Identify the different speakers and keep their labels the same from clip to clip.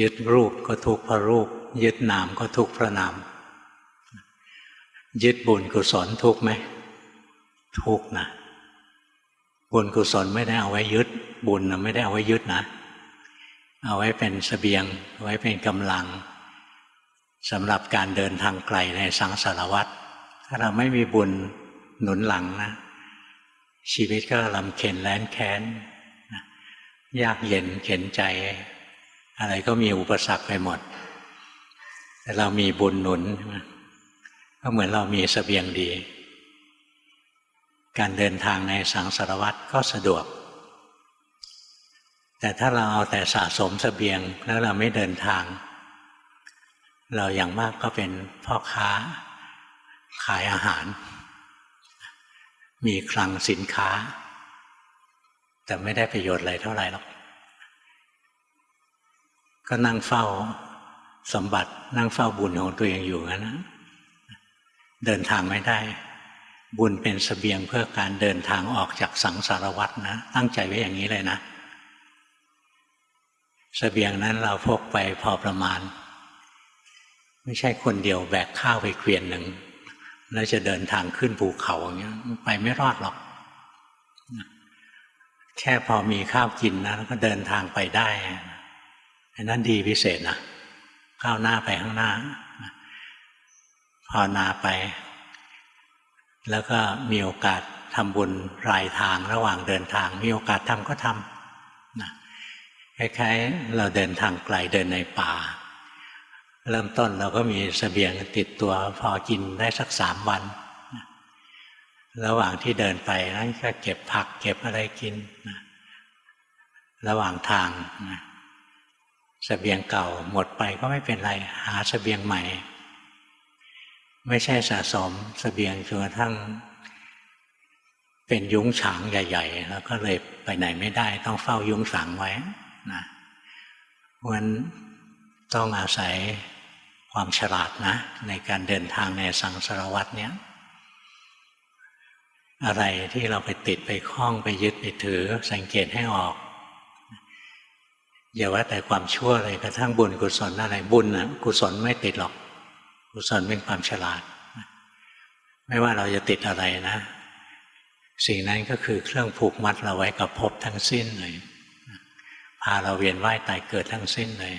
Speaker 1: ยึดรูปก็ทุกข์เพราะรูป ยึดนามก็ทุกข์เพราะนาม ยึดบุญกุศลทุกข์ไหม ทุกข์นะบุญกุศลไม่ได้เอาไว้ยึด บุญนะไม่ได้เอาไว้ยึดนะ เอาไว้เป็นสเสบียงเอาไว้เป็นกำลังสำหรับการเดินทางไกลในสังสารวัฏถ้าเราไม่มีบุญหนุนหลังนะ ชีวิตก็ลำเข็นแล้นแค้นยากเย็นเข็นใจ อะไรก็มีอุปสรรคไปหมด แต่เรามีบุญหนุน ก็เหมือนเรามีสเสบียงดี การเดินทางในสังสารวัฏก็สะดวก แต่ถ้าเราเอาแต่สะสมสเสบียงแล้วเราไม่เดินทาง เราอย่างมากก็เป็นพ่อค้าขายอาหาร มีคลังสินค้า แต่ไม่ได้ประโยชน์อะไรเท่าไหร่หรอก ก็นั่งเฝ้าสมบัตินั่งเฝ้าบุญของตัวเองอยู่กันนะ เดินทางไม่ได้ บุญเป็นสเสบียงเพื่อการเดินทางออกจากสังสารวัฏนะ ตั้งใจไว้อย่างนี้เลยนะสเสบียงนั้นเราพกไปพอประมาณ ไม่ใช่คนเดียวแบกข้าวไปเกวียนหนึ่งแล้วจะเดินทางขึ้นภูเขาอย่างเงี้ยไปไม่รอดหรอก แค่พอมีข้าวกินนะแล้วก็เดินทางไปได้ อันนั้นดีพิเศษนะก้าวหน้าไปข้างหน้าภาวนาไป แล้วก็มีโอกาสทำบุญรายทางระหว่างเดินทาง มีโอกาสทำก็ทำนะคล้ายๆเราเดินทางไกลเดินในป่า เริ่มต้นเราก็มีสเสบียงติดตัวพอกินได้สักสามวัน ระหว่างที่เดินไปนั้นก็เก็บผักเก็บอะไรกินนะระหว่างทางนะ สเสบียงเก่าหมดไปก็ไม่เป็นไร หาสเสบียงใหม่ ไม่ใช่สะสมสเสบียงจนกระทั่ง เป็นยุ้งฉางใหญ่ ๆ แล้วก็เลยไปไหนไม่ได้ ต้องเฝ้ายุ้งฉางไว้นะวันต้องอาศัยความฉลาดนะ ในการเดินทางในสังสารวัตเนี้ยอะไรที่เราไปติดไปคล้องไปยึดไปถือสังเกตให้ออก อย่าว่าแต่ความชั่วเลยกระทั่งบุญกุศลอะไรบุญนะกุศลไม่ติดหรอก กุศลเป็นความฉลาด ไม่ว่าเราจะติดอะไรนะ สิ่งนั้นก็คือเครื่องผูกมัดเราไว้กับภพทั้งสิ้นเลยพาเราเวียนว่ายตายเกิดทั้งสิ้นเลย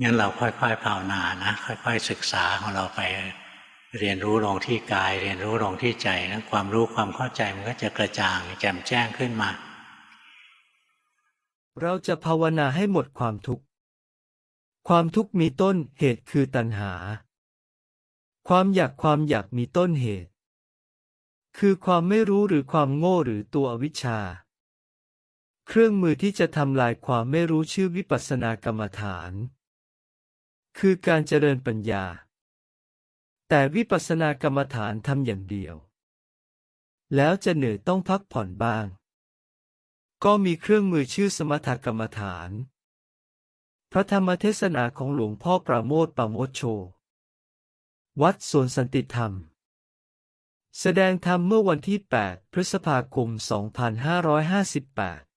Speaker 1: งั้นเราค่อยๆภาวนานะ ค่อย ๆ ศึกษาของเราไปเรียนรู้ลงที่กาย เรียนรู้ลงที่ใจนะความรู้ความเข้าใจมันก็จะกระจ่างแจ่มแจ้งขึ้นมา
Speaker 2: เราจะภาวนาให้หมดความทุกข์ ความทุกข์มีต้นเหตุคือตัณหา ความอยากความอยากมีต้นเหตุ คือความไม่รู้หรือความโง่หรือตัวอวิชชา เครื่องมือที่จะทำลายความไม่รู้ชื่อวิปัสสนากรรมฐาน คือการเจริญปัญญา แต่วิปัสสนากรรมฐานทำอย่างเดียว แล้วจะเหนื่อยต้องพักผ่อนบ้าง ก็มีเครื่องมือชื่อสมถกรรมฐาน พระธรรมเทศนาของหลวงพ่อประโมทปราโมทโช วัดสวนสันติธรรม แสดงธรรมเมื่อวันที่ 8 พฤษภาคม 2558